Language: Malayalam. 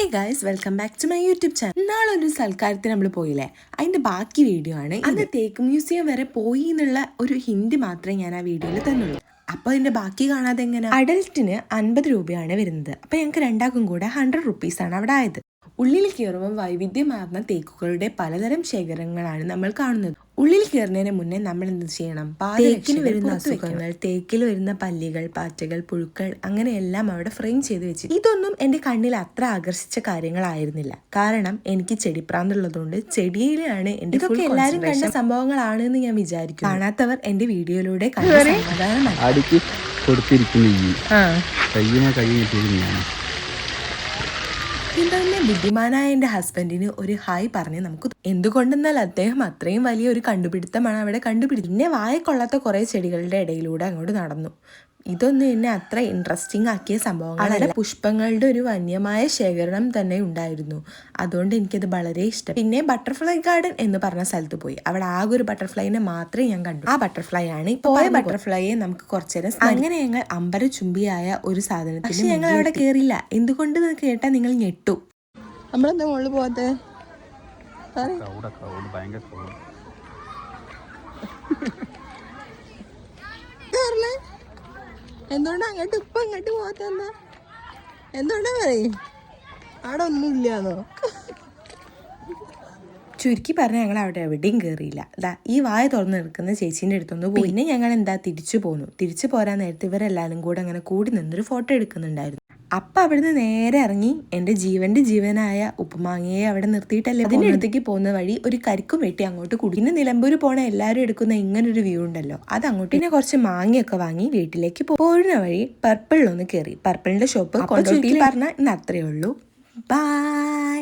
Hey guys welcome back to my YouTube channel നാളെ ഒരു സൽക്കാരത്തിന് നമ്മൾ പോയില്ലേ? അതിന്റെ ബാക്കി വീഡിയോ ആണ്. അന്ന് തേക്ക് മ്യൂസിയം വരെ പോയി എന്നുള്ള ഒരു ഹിന്ദി മാത്രമേ ഞാൻ ആ വീഡിയോയിൽ തന്നുള്ളൂ. അപ്പോൾ അതിന്റെ ബാക്കി കാണാതെ എങ്ങനെ അഡൽറ്റിന് അൻപത് രൂപയാണ് വരുന്നത്. അപ്പോൾ ഞങ്ങൾക്ക് രണ്ടാക്കും കൂടെ ഹൺഡ്രഡ് റുപ്പീസ് ആണ് അവിടെ ആയത്. ഉള്ളിൽ കയറുമ്പോൾ വൈവിധ്യമാർന്ന തേക്കുകളുടെ പലതരം ശേഖരങ്ങളാണ് നമ്മൾ കാണുന്നത്. ഉള്ളിൽ കയറുന്നതിന് മുന്നേ നമ്മൾ എന്ത് ചെയ്യണം? തേക്കിന് വരുന്ന അസുഖങ്ങൾ തേക്കിൽ വരുന്ന പല്ലികൾ പാറ്റകൾ പുഴുക്കൾ അങ്ങനെയെല്ലാം അവിടെ ഫ്രെയിം ചെയ്ത് വെച്ചു ഇതൊന്നും എന്റെ കണ്ണിൽ അത്ര ആകർഷിച്ച കാര്യങ്ങളായിരുന്നില്ല. കാരണം എനിക്ക് ചെടിപ്രാന്തുള്ളതുകൊണ്ട് ചെടിയിലാണ് എന്റെ ഇതൊക്കെ എല്ലാവരും കണ്ട സംഭവങ്ങളാണ് എന്ന് ഞാൻ വിചാരിക്കും കാണാത്തവർ എന്റെ വീഡിയോയിലൂടെ കണ്ടു കൊടുത്തിരിക്കുന്ന ഈ കയ്യുമ കൈ പിന്നെ ബുദ്ധിമാനായ എന്റെ ഹസ്ബൻഡിന് ഒരു ഹായ് പറഞ്ഞ് നമുക്ക് എന്തുകൊണ്ടെന്നാൽ അദ്ദേഹം അത്രയും വലിയ ഒരു കണ്ടുപിടുത്തമാണ് അവിടെ കണ്ടുപിടിച്ചത് പിന്നെ വായ കൊള്ളാത്ത കുറെ ചെടികളുടെ ഇടയിലൂടെ അങ്ങോട്ട് നടന്നു. ഇതൊന്നും എന്നെ അത്ര ഇൻട്രസ്റ്റിംഗ് ആക്കിയ സംഭവങ്ങളല്ല. പുഷ്പങ്ങളുടെ ഒരു വന്യമായ ശേഖരണം തന്നെ ഉണ്ടായിരുന്നു. അതുകൊണ്ട് എനിക്കത് വളരെ ഇഷ്ടം. പിന്നെ ബട്ടർഫ്ലൈ ഗാർഡൻ എന്ന് പറഞ്ഞ സ്ഥലത്ത് പോയി. അവിടെ ആകെ ഒരു ബട്ടർഫ്ലൈനെ മാത്രമേ ഞാൻ കണ്ടു. ആ ബട്ടർഫ്ലൈ ആണ് പോയ ബട്ടർഫ്ലൈയെ നമുക്ക് കുറച്ചേരം അങ്ങനെ ഞങ്ങൾ അമ്പര ചുംബിയായ ഒരു സാധനത്തിൽ പക്ഷെ ഞങ്ങൾ അവിടെ കയറിയില്ല എന്തുകൊണ്ട് എന്ന് കേട്ടാൽ നിങ്ങൾ ഞെട്ടു? നമ്മളെന്താ മുകളിൽ പോകാത്തെ? ഭയങ്കര എന്തുകൊണ്ടാ അങ്ങോട്ട് ഇപ്പൊ അങ്ങോട്ട് പോകാത്ത എന്താ എന്തുകൊണ്ടാ പറയും? അവിടെ ഒന്നുമില്ലാന്നോ? ചുരുക്കി പറഞ്ഞാൽ ഞങ്ങൾ അവിടെ എവിടെയും കയറിയില്ല ദാ ഈ വായ തുറന്ന് നിൽക്കുന്ന ചേച്ചീന്റെ അടുത്തൊന്ന് പോയി. പിന്നെ ഞങ്ങൾ എന്താ തിരിച്ചു പോന്നു? തിരിച്ചു പോരാൻ നേരത്തെ ഇവരെല്ലാവരും കൂടെ അങ്ങനെ കൂടി നിന്നൊരു ഫോട്ടോ എടുക്കുന്നുണ്ടായിരുന്നു. അപ്പം അവിടുന്ന് നേരെ ഇറങ്ങി എന്റെ ജീവന്റെ ജീവനായ ഉപ്പുമാങ്ങയെ അവിടെ നിർത്തിയിട്ടല്ലേ അതിനടുത്തേക്ക് പോകുന്ന വഴി ഒരു കരിക്കും വെട്ടി അങ്ങോട്ട് കുടി പിന്നെ നിലമ്പൂർ പോണ എല്ലാവരും എടുക്കുന്ന ഇങ്ങനൊരു വ്യൂ ഉണ്ടല്ലോ. അത് അങ്ങോട്ട് പിന്നെ കുറച്ച് മാങ്ങയൊക്കെ വാങ്ങി വീട്ടിലേക്ക് പോ- പോരുന്ന വഴി പർപ്പിളിലൊന്ന് കയറി പർപ്പിളിന്റെ ഷോപ്പ് കൊണ്ടുപോയി പറഞ്ഞാൽ ഇന്ന് അത്രയേ ഉള്ളൂ. ബൈ